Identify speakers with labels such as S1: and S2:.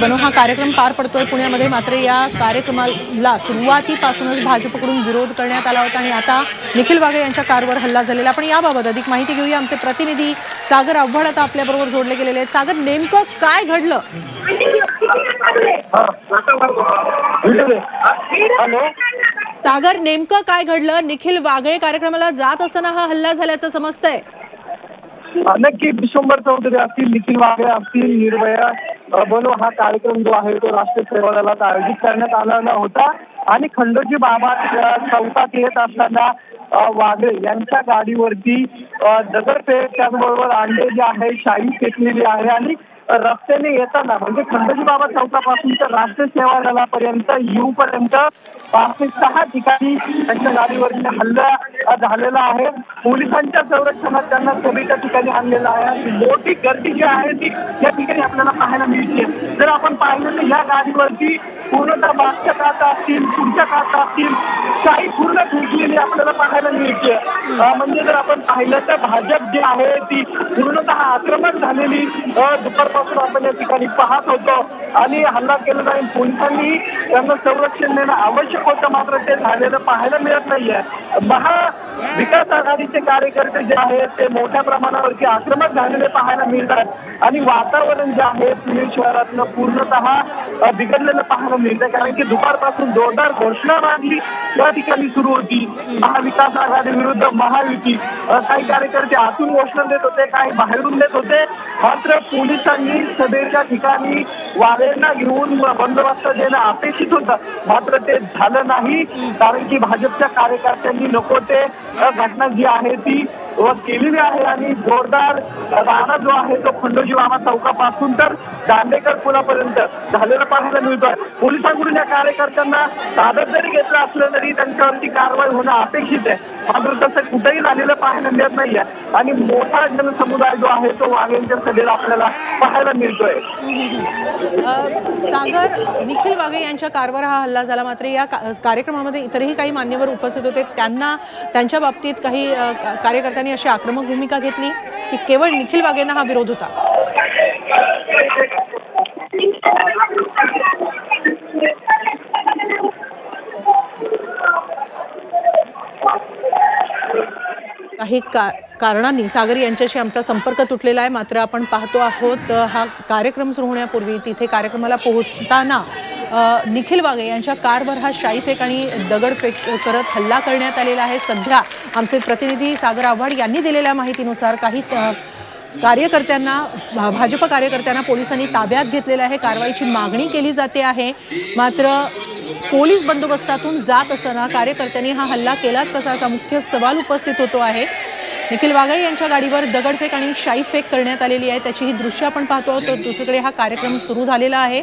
S1: बनू हा कार्यक्रम पार पडतोय. पुण्यामध्ये मात्र या कार्यक्रमाला सुरुवातीपासूनच भाजपकडून विरोध करण्यात आला होता आणि आता निखिल वाघे यांच्या कारवर हल्ला झालेला. आपण याबाबत अधिक माहिती घेऊया. आमचे प्रतिनिधी सागर आव्हाड आता आपल्याबरोबर जोडले गेलेले आहेत. सागर नेमकं काय घडलं? सागर नेमकं काय घडलं? निखिल वाघळे कार्यक्रमाला जात असताना हा हल्ला झाल्याचं समजतंय.
S2: नक्की शंभर चौधरी असतील निखिल वाघळे असतील निर्भया बनो हा कार्यक्रम जो आहे तो राष्ट्रीय सेवा दलात आयोजित करण्यात आलेला होता. आणि खंडोजी बाबा चौकात येत असताना वाघे यांच्या गाडीवरती दगडफेक त्याचबरोबर अंडे जे आहे शाही फेकलेली आहे आणि रस्त्याने येताना म्हणजे खंडोजी बाबा चौकापासून तर राष्ट्रीय सेवा दलापर्यंत येऊपर्यंत पाच ते सहा ठिकाणी त्यांच्या गाडीवरती हल्ला झालेला आहे. पोलिसांच्या संरक्षणात त्यांना सभेच्या ठिकाणी आणलेलं आहे. मोठी गर्दी जी आहे ती या ठिकाणी आपल्याला पाहायला मिळते. जर आपण पाहिलं तर या गाडीवरती पूर्णतः मागच्या काचा असतील पुढच्या काचा असतील काही पूर्ण तुटलेली आपल्याला पाहायला मिळते. म्हणजे जर आपण पाहिलं तर भाजप जी आहे ती पूर्णतः आक्रमक झालेली दुपारपासून आपण या ठिकाणी पाहत होतो. आणि हल्ला केलेला आहे. पोलिसांनी त्यांना संरक्षण देणं आवश्यक होतं मात्र ते झालेलं पाहायला मिळत नाहीये. विकास आघाडीचे कार्यकर्ते जे आहेत ते मोठ्या प्रमाणावरती आक्रमक झालेले पाहायला मिळतात. आणि वातावरण जे आहे पुणे शहरातलं पूर्णतः बिघडलेलं पाहायला मिळतं. कारण की दुपारपासून जोरदार घोषणा घोषणाबाजी या ठिकाणी सुरू होती. महाविकास आघाडी विरुद्ध महायुती. काही कार्यकर्ते आतून घोषणा देत होते काही बाहेरून देत होते. मात्र पोलिसांनी सभेच्या ठिकाणी वाऱ्यांना घेऊन बंदोबस्त देणं अपेक्षित होतं मात्र ते झालं नाही. कारण की भाजपच्या कार्यकर्त्यांनी नको ते घटना जी आहे ती केलेली आहे आणि जोरदार राणा जो आहे तो खंडोजी मामा चौकापासून तर दांडेकर पुलापर्यंत झालेला पाहायला मिळतोय. पोलिसांकडून या कार्यकर्त्यांना ताब्यात जरी घेतलं असलं तरी त्यांच्यावरती कारवाई होणं अपेक्षित आहे. मात्र तसं कुठेही झालेलं पाहायला मिळत नाहीये. आणि मोठा जनसमुदाय जो आहे तो वाघेंच्या सभेला आपल्याला पाहायला मिळतोय.
S1: सागर निखिल वाघे यांच्या कारवर हा हल्ला झाला. मात्र या कार्यक्रमामध्ये इतरही काही मान्यवर उपस्थित होते. त्यांना त्यांच्या बाबतीत काही कार्यकर्त्यांनी का- अशी आक्रमक भूमिका घेतली की केवळ निखिल वागेंना हा विरोध होता. काही का कारणांनी सागर यांच्याशी आमचा संपर्क तुटलेला आहे. मात्र आपण पाहतो आहोत हा कार्यक्रम सुरू होण्यापूर्वी तिथे कार्यक्रमाला पोहोचताना निखिल वागे यांच्या कारवर हा शाईफेक आणि दगडफेक करत हल्ला करण्यात आलेला आहे. सध्या आमचे प्रतिनिधी सागर आव्हाड यांनी दिलेल्या माहितीनुसार काही कार्यकर्त्यांना भा- भाजप कार्यकर्त्यांना पोलिसांनी ताब्यात घेतलेलं आहे. कारवाईची मागणी केली जाते आहे. मात्र पोलीस बंदोबस्तातून जात असताना कार्यकर्त्यांनी हा हल्ला केलाच कसा असा मुख्य सवाल उपस्थित होतो आहे. निखिल वागळे यांच्या गाडीवर दगडफेक आणि शाईफेक करण्यात आलेली आहे. त्याची ही दृश्य आपण पाहतो आहोत. तर दुसरीकडे हा कार्यक्रम सुरू झालेला आहे.